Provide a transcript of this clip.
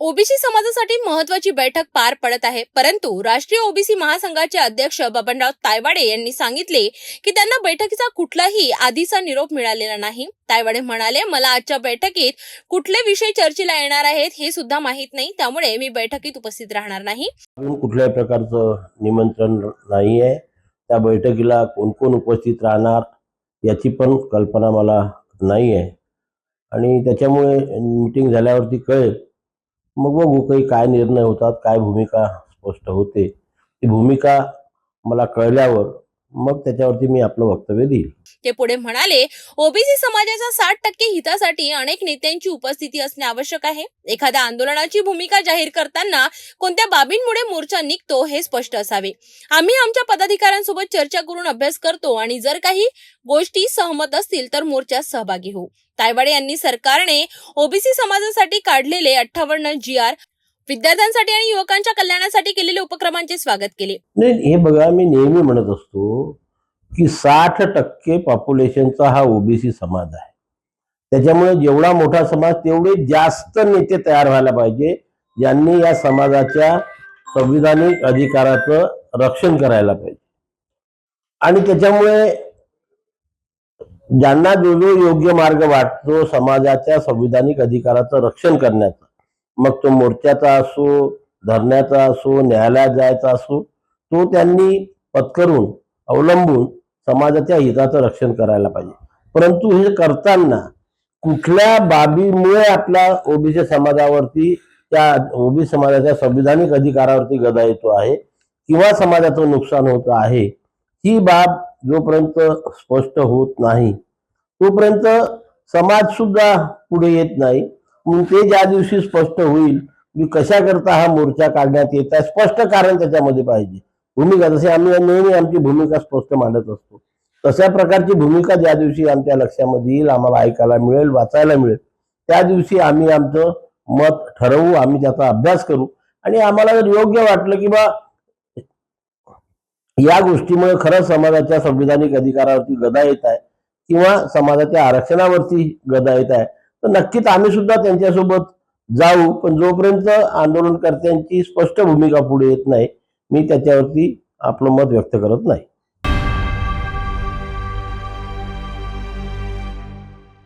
OBC समाजासाठी महत्वाची बैठक पार पडत आहे. परंतु राष्ट्रीय ओबीसी महासंघाचे अध्यक्ष बबनराव तायवाडे यांनी सांगितले की त्यांना बैठकीचा कुठलाही आधीचा निरोप मिळालेला नाही. तायवाडे म्हणाले मला आजच्या बैठकीत कुठले विषय चर्चेला येणार आहेत हे सुद्धा माहीत नाही. त्यामुळे मी बैठकीत उपस्थित राहणार नाही. कुठल्याही प्रकारचं निमंत्रण नाही आहे. त्या बैठकीला कोण कोण उपस्थित राहणार याची पण कल्पना मला नाही आहे. आणि त्याच्यामुळे मीटिंग झाल्यावरती कळेल मग बघू हो काही काय निर्णय होतात काय भूमिका स्पष्ट होते? ती भूमिका मला कळल्यावर मग त्याच्यावरती मी आपलं वक्तव्य देईल. ते पुढे म्हणाले ओबीसी समाजाच्या साठ टक्के हितासाठी अनेक नेत्यांची उपस्थिती असणे आवश्यक आहे. एखाद्या आंदोलनाची भूमिका जाहीर करताना कोणत्या बाबींमुळे मोर्चा निघतो हे स्पष्ट असावे. आम्ही आमच्या पदाधिकाऱ्यांसोबत चर्चा करून अभ्यास करतो आणि जर काही गोष्टी सहमत असतील तर मोर्चात सहभागी होऊ. तायवाडे यांनी सरकारने ओबीसी समाजासाठी काढलेले अठ्ठावन्न जी आर विद्यार्थ्यांसाठी आणि युवकांच्या कल्याणासाठी केलेल्या उपक्रमांचे स्वागत केले. नाही हे बघा मी नेहमी म्हणत असतो की साठ टक्के पॉप्युलेशनचा हा ओबीसी समाज आहे. त्याच्यामुळे जेवढा मोठा समाज तेवढे जास्त नेते तयार व्हायला पाहिजे ज्यांनी या समाजाच्या संविधानिक अधिकाराचं रक्षण करायला पाहिजे. आणि त्याच्यामुळे ज्यांना जो जो योग्य मार्ग वाटतो समाजाच्या संविधानिक अधिकाराचं रक्षण करण्याचा मग तो मोर्चाचा असो धरण्याचा असो न्यायालयात जायचा असो तो त्यांनी पत्करून अवलंबून समाजाच्या हिताचं रक्षण करायला पाहिजे. परंतु हे करताना कुठल्या बाबीमुळे आपल्या ओबीसी समाजावरती त्या ओबीसी समाजाच्या संविधानिक अधिकारावरती गदा येतो आहे किंवा समाजाचं नुकसान होत आहे ही बाब जोपर्यंत स्पष्ट होत नाही तोपर्यंत समाज सुद्धा पुढे येत नाही. मग ते ज्या दिवशी स्पष्ट होईल मी कशाकरता हा मोर्चा काढण्यात येत आहे स्पष्ट कारण त्याच्यामध्ये पाहिजे. भूमिका जसे आम्ही नेहमी आमची भूमिका स्पष्ट मांडत असतो. तशा प्रकारची भूमिका ज्या दिवशी आमच्या लक्षामध्ये येईल आम्हाला ऐकायला मिळेल वाचायला मिळेल त्या दिवशी आम्ही आमचं मत ठरवू आम्ही त्याचा अभ्यास करू. आणि आम्हाला जर योग्य वाटलं की बा या गोष्टीमुळे खरंच समाजाच्या संविधानिक अधिकारावरती गदा येत आहे किंवा समाजाच्या आरक्षणावरती गदा येत आहे तर नक्कीच आम्ही सुद्धा त्यांच्यासोबत जाऊ पण जोपर्यंत आंदोलनकर्त्यांची स्पष्ट भूमिका पुढे येत नाही मी त्याच्यावरती आपलं मत व्यक्त करत नाही.